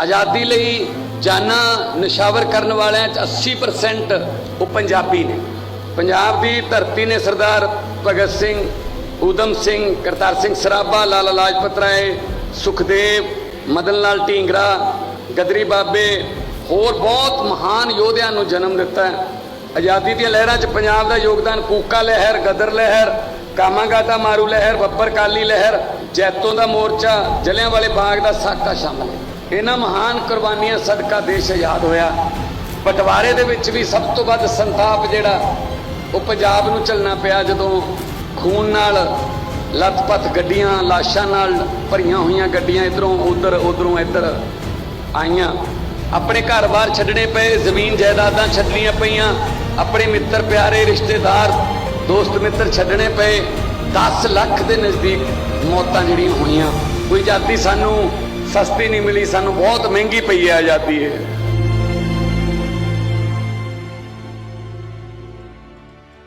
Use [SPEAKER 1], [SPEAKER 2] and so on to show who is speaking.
[SPEAKER 1] ਆਜ਼ਾਦੀ ਲਈ ਜਾਨਾਂ ਨਿਸ਼ਾਵਰ ਕਰਨ ਵਾਲਿਆਂ ਚ 80% ਉਹ ਪੰਜਾਬੀ ਨੇ। ਪੰਜਾਬ ਦੀ ਧਰਤੀ ਨੇ ਸਰਦਾਰ ਭਗਤ ਸਿੰਘ, ਊਧਮ ਸਿੰਘ, ਕਰਤਾਰ ਸਿੰਘ ਸਰਾਭਾ, ਲਾਲਾ ਲਾਜਪਤ ਰਾਏ, ਸੁਖਦੇਵ ਮਦਨ ਲਾਲ ਢੀਂਗਰਾ, ਗਦਰੀ ਬਾਬੇ, ਹੋਰ ਬਹੁਤ ਮਹਾਨ ਯੋਧਿਆਂ ਨੂੰ ਜਨਮ ਦਿੱਤਾ ਆਜ਼ਾਦੀ ਦੀਆਂ ਲਹਿਰਾਂ 'ਚ ਪੰਜਾਬ ਦਾ ਯੋਗਦਾਨ ਕੂਕਾ ਲਹਿਰ, ਗਦਰ ਲਹਿਰ, ਕਾਮਾਗਾਟਾ ਮਾਰੂ ਲਹਿਰ, ਬੱਬਰ ਕਾਲੀ ਲਹਿਰ, ਜੈਤੋਂ ਦਾ ਮੋਰਚਾ ਜਲਿਆਂਵਾਲੇ ਬਾਗ ਦਾ ਸਾਕਾ ਸ਼ਾਮਲ ਹੈ। ਇਹਨਾਂ ਮਹਾਨ ਕੁਰਬਾਨੀਆਂ ਸਦਕਾ ਦੇਸ਼ ਆਜ਼ਾਦ ਹੋਇਆ। ਪਟਵਾਰੇ ਦੇ ਵਿੱਚ ਵੀ ਸਭ ਤੋਂ ਵੱਧ ਸੰਤਾਪ ਜਿਹੜਾ, ਉਹ ਪੰਜਾਬ ਨੂੰ ਚੱਲਣਾ ਪਿਆ ਜਦੋਂ ਖੂਨ ਨਾਲ ਲੱਥਪੱਥ ਗੱਡੀਆਂ, ਲਾਸ਼ਾਂ ਨਾਲ ਭਰੀਆਂ ਹੋਈਆਂ ਗੱਡੀਆਂ ਇਧਰੋਂ ਉਧਰ, ਉਧਰੋਂ ਇੱਧਰ ਆਈਆਂ। ਆਪਣੇ ਘਰ-ਬਾਰ ਛੱਡਣੇ ਪਏ, ਜ਼ਮੀਨ ਜਾਇਦਾਦਾਂ ਛੱਡਣੀਆਂ ਪਈਆਂ। ਆਪਣੇ ਮਿੱਤਰ ਪਿਆਰੇ ਰਿਸ਼ਤੇਦਾਰ, ਦੋਸਤ ਮਿੱਤਰ ਛੱਡਣੇ ਪਏ। 10 ਲੱਖ ਦੇ ਨਜ਼ਦੀਕ ਮੌਤਾਂ ਜਿਹੜੀਆਂ ਹੋਈਆਂ, ਕੋਈ ਆਜ਼ਾਦੀ ਸਾਨੂੰ ਸਸਤੀ ਨਹੀਂ ਮਿਲੀ, ਸਾਨੂੰ ਬਹੁਤ ਮਹਿੰਗੀ ਪਈ ਹੈ ਆਜ਼ਾਦੀ ਇਹ।